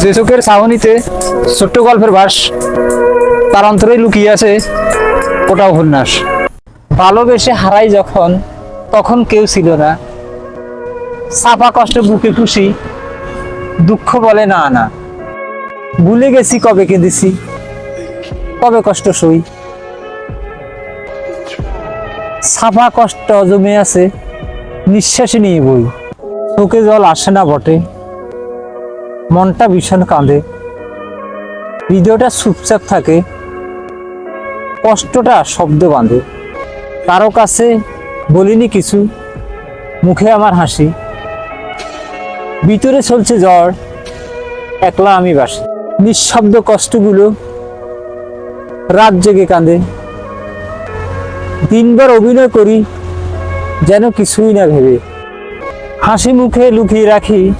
যে চোখের ছোট্ট গল্পের বাস তার অন্তরে লুকিয়ে আছে ওটা উপন্যাস। ভালোবেসে হারাই যখন, তখন কেউ ছিল না। চাপা কষ্ট বুকে খুশি, দুঃখ বলে না না। ভুলে গেছি কবে কেঁদেছি, কবে কষ্ট সই। ছাপা কষ্ট জমে আছে, নিঃশ্বাসে নিয়ে বই। চোখে জল আসে না বটে। মনটা ভীষণ কাঁদে। হৃদয়টা চুপচাপ থাকে। কষ্টটা শব্দ বাঁধে। কারও কাছে বলিনি কিছু। মুখে আমার হাসি। ভিতরে চলছে জ্বর। একলা আমি বাসি। নিঃশব্দ কষ্টগুলো রাত জেগে কাঁদে। দিনবার অভিনয় করি, যেন কিছুই না ভেবে। হাসি মুখে লুকিয়ে রাখি।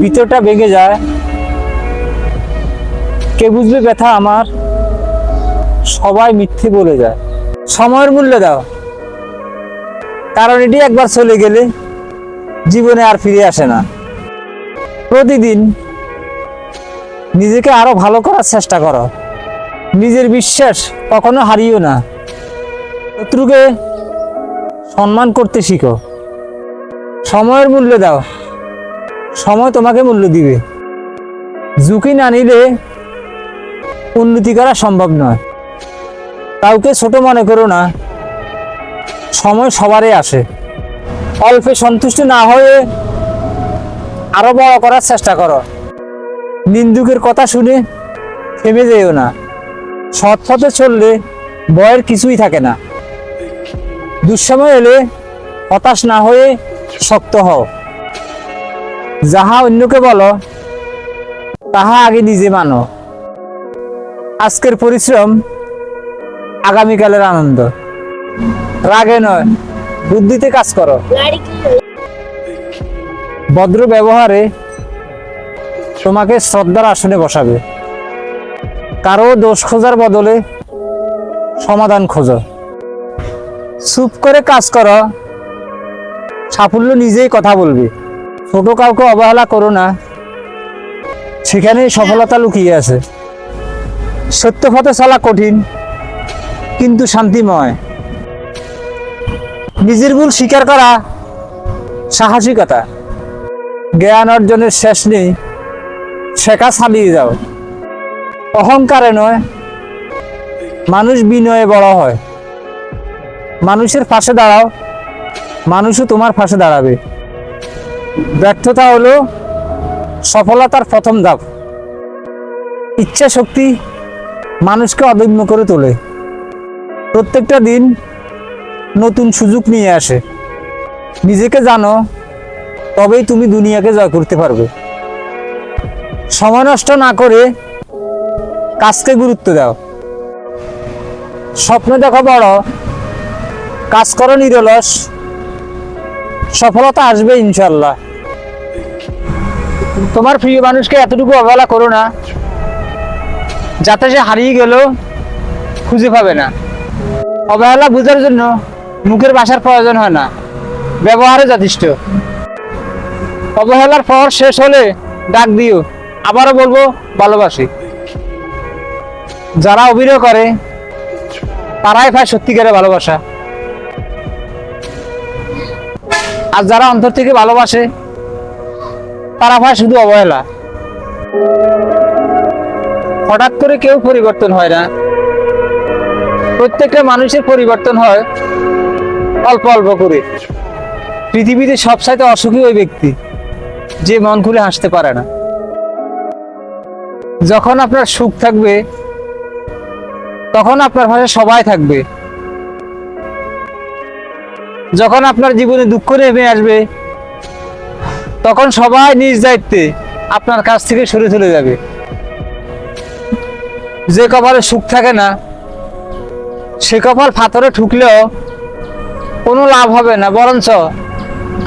ভিতরটা ভেঙে যায়। কে বুঝবে ব্যথা আমার? সবাই মিথ্যে বলে যায়। সময়ের মূল্য দাও। কারণ এটি একবার চলে গেলে জীবনে আর ফিরে আসে না। প্রতিদিন নিজেকে আরও ভালো করার চেষ্টা করো। নিজের বিশ্বাস কখনো হারিও না। শত্রুকে সম্মান করতে শিখো। সময়ের মূল্য দাও। সময় তোমাকে মূল্য দিবে। ঝুঁকি না নিলে উন্নতি করা সম্ভব নয়। কাউকে ছোট মনে করো না। সময় সবারই আসে। অল্পে সন্তুষ্ট না হয়ে আরও বড় করার চেষ্টা করো। নিন্দুকের কথা শুনে থেমে যেও না। সৎ পথে চললে বয়ের কিছুই থাকে না। দুঃসময় এলে হতাশ না হয়ে শক্ত হও। যাহা অন্যকে বলো, তাহা আগে নিজে মানো। আজকের পরিশ্রম আগামীকালের আনন্দ। রাগে নয়, বুদ্ধিতে কাজ করো। ভদ্র ব্যবহারে তোমাকে শ্রদ্ধার আসনে বসাবে। কারও দোষ খোঁজার বদলে সমাধান খোঁজো। চুপ করে কাজ করো। সাফল্য নিজেই কথা বলবে। ছোট কাউকে অবহেলা করো না। সেখানেই সফলতা লুকিয়ে আছে। সত্য পথে চলা কঠিন, কিন্তু শান্তিময়। নিজের ভুল স্বীকার করা সাহসিকতা। জ্ঞান অর্জনের শেষ নেই, শেখা চালিয়ে যাও। অহংকারে নয়, মানুষ বিনয়ে বড় হয়। মানুষের পাশে দাঁড়াও, মানুষও তোমার পাশে দাঁড়াবে। ব্যর্থতা হলো সফলতার প্রথম ধাপ। ইচ্ছা শক্তি মানুষকে অদম্য করে তোলে। প্রত্যেকটা দিন নতুন সুযোগ নিয়ে আসে। নিজেকে জানো, তবেই তুমি দুনিয়াকে জয় করতে পারবে। সময় নষ্ট না করে কাজকে গুরুত্ব দাও। স্বপ্ন দেখো বড়, কাজ করো নিরলস। সফলতা আসবে ইনশাল্লাহ তোমার প্রিয় মানুষকে এতটুকু অবহেলা করো না, যাতে সে হারিয়ে গেল খুঁজে পাবে না। অবহেলা বোঝার জন্য মুখের ভাষার প্রয়োজন হয় না ব্যবহারে যথেষ্ট। অবহেলার পর শেষ হলে ডাক দিও, আবারও বলব ভালোবাসি। যারা অভিনয় করে, তারাই পায় সত্যিকারে ভালোবাসা। আর যারা অন্তর থেকে ভালোবাসে তারা পায় শুধু অবহেলা। হঠাৎ করে কেউ পরিবর্তন হয় না। প্রত্যেকটা মানুষের পরিবর্তন হয় অল্প অল্প করে। পৃথিবীতে সবসাইতে অসুখী ওই ব্যক্তি, যে মন খুলে হাসতে পারে না। যখন আপনার সুখ থাকবে, তখন আপনার পাশে সবাই থাকবে। যখন আপনার জীবনে দুঃখ নেমে আসবে তখন সবাই নিজ দায়িত্বে আপনার কাছ থেকে সরে চলে যাবে। যে কপালে সুখ থাকে না, সে কপাল ফাতরে ঠুকলেও কোনো লাভ হবে না, বরঞ্চ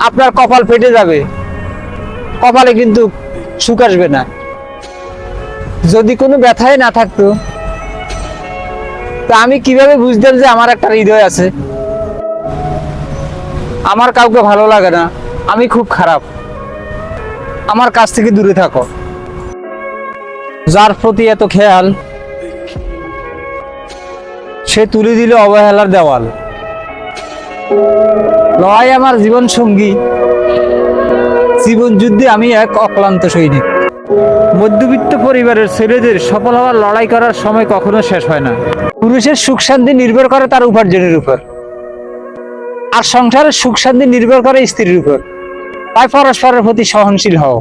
আপনার কপাল ফেটে যাবে। কপালে কিন্তু সুখ আসবে না। যদি কোনো ব্যথাই না থাকতো, তা আমি কীভাবে বুঝতাম যে আমার একটা হৃদয় আছে? আমার কাউকে ভালো লাগে না, আমি খুব খারাপ। আমার কাছ থেকে দূরে থাকো। যার প্রতি এত খেয়াল, সে তুলে দিল অবহেলার দেওয়াল। লড়াই আমার জীবন সঙ্গী জীবন যুদ্ধে আমি এক অক্লান্ত সৈনিক। মধ্যবিত্ত পরিবারের ছেলেদের সফল হওয়ার লড়াই করার সময় কখনো শেষ হয় না। পুরুষের সুখ শান্তি নির্ভর করে তার উপার্জনের উপর। আর সংসারের সুখ শান্তি নির্ভর করে স্ত্রীর উপর। তাই পরস্পরের প্রতি সহনশীল হও।